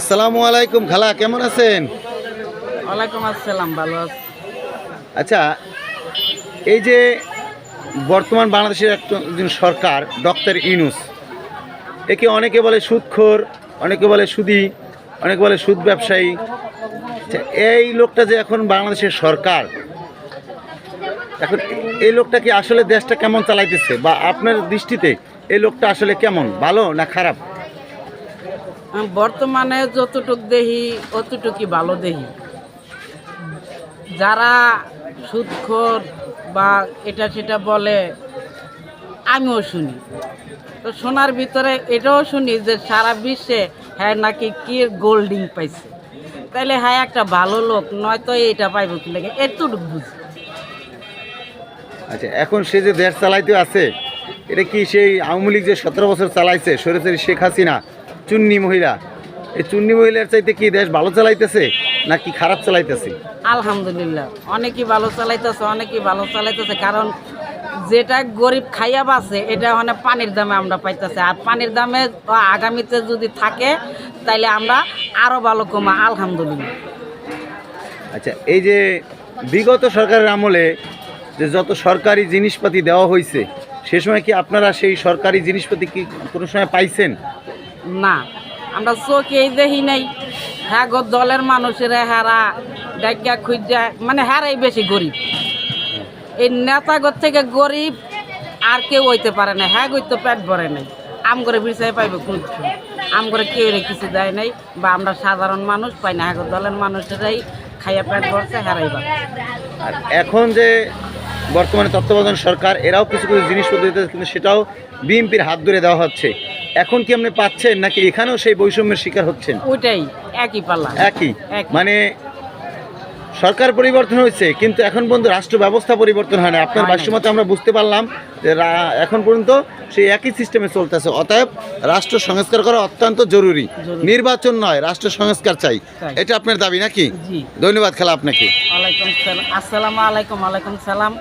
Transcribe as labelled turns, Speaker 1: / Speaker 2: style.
Speaker 1: আসসালামু আলাইকুম খালা কেমন আছেন?
Speaker 2: ওয়ালাইকুম আসসালাম ভালো আছি।
Speaker 1: আচ্ছা এই যে বর্তমান বাংলাদেশের একজন সরকার ডক্টর ইনুস একে অনেকে বলে সুদখোর অনেকে বলে সুদি অনেকে বলে সুদ ব্যবসায়ী। আচ্ছা, এই লোকটা যে এখন বাংলাদেশের সরকার এখন এই লোকটা কি আসলে দেশটা কেমন চালাইতেছে? বা আপনার দৃষ্টিতে এই লোকটা আসলে কেমন ভালো না খারাপ?
Speaker 2: বর্তমানে যতটুক দেহি, অতটুকুই ভালো দেহি। যারা সুদখোর বা এটা সেটা বলে, আমিও শুনি। তো শোনার ভিতরে এটাও শুনি যে সারা বিশ্বে হ্যাঁ নাকি কি গোল্ডিং পাইছে। তাইলে হ্যাঁ একটা ভালো লোক, নয়তো এটা পাইব কি লাগে, এতটুকু বুঝি।
Speaker 1: আচ্ছা এখন সে যে দেশ চালাইতে আছে, এটা কি সেই আওয়ামী লীগ যে সতেরো বছর চালাইছে সরেসরি শেখ হাসিনা চুন্নি মহিলা। এই চুন্নি মহিলার চাইতে কি দেশ ভালো চালাইতেছে নাকি খারাপ চালাইতেছে?
Speaker 2: আলহামদুলিল্লাহ। অনেকেই ভালো চালাইতেছে অনেকেই ভালো চালাইতেছে কারণ যেটা গরিব খাইয়া বাসে এটা মানে পানির দামে আমরা পাইতেছে। আর পানির দামে আগামীতে যদি থাকে তাইলে আমরা আরও ভালো কমা আলহামদুলিল্লাহ।
Speaker 1: আচ্ছা এই যে বিগত সরকারের আমলে যে যত সরকারি জিনিসপাতি দেওয়া হয়েছে সে সময় কি আপনারা সেই সরকারি জিনিসপাতি কি কোনো সময় পাইছেন?
Speaker 2: না, আমরা চোখেই দেখি নাই। হ্যাঁ গো, দলের মানুষেরা হারা ডাকিয়া খুঁজা মানে হারাই বেশি গরিব। এই নেতাগর থেকে গরিব আর কেউ হইতে পারে না। হ্যাঁ গই তো পেট ভরে নাই। আম করে বিষয় পাইবে কোন আম করে কেউ কিছু দেয় নাই বা আমরা সাধারণ মানুষ পাই না। হ্যাঁ দলের মানুষেরাই খাইয়া পেট ভরছে হারাইবা
Speaker 1: আর এখন যে বর্তমানে তত্ত্বাবধান সরকার, এরাও কিছু কিছু জিনিসপত্র দিতেছে, কিন্তু সেটাও বিএনপির হাত ধরে দেওয়া হচ্ছে। এখন কি আপনি পাচ্ছেন নাকি এখানেও সেই বৈষম্যের শিকার হচ্ছেন?
Speaker 2: ওইটাই একই পাল্লা।
Speaker 1: একই। মানে সরকার পরিবর্তন হয়েছে কিন্তু এখন পর্যন্ত রাষ্ট্র ব্যবস্থা পরিবর্তন হয় না। আপনার। ভাষ্যমতে আমরা বুঝতে পারলাম যে এখন পর্যন্ত সেই একই সিস্টেমে চলতেছে। অতএব রাষ্ট্র সংস্কার করা অত্যন্ত জরুরি। নির্বাচন নয় রাষ্ট্র সংস্কার চাই। এটা আপনার দাবি নাকি? ধন্যবাদ খেলা আপনাকে।
Speaker 2: আসসালামু আলাইকুম ওয়ালাইকুম সালাম।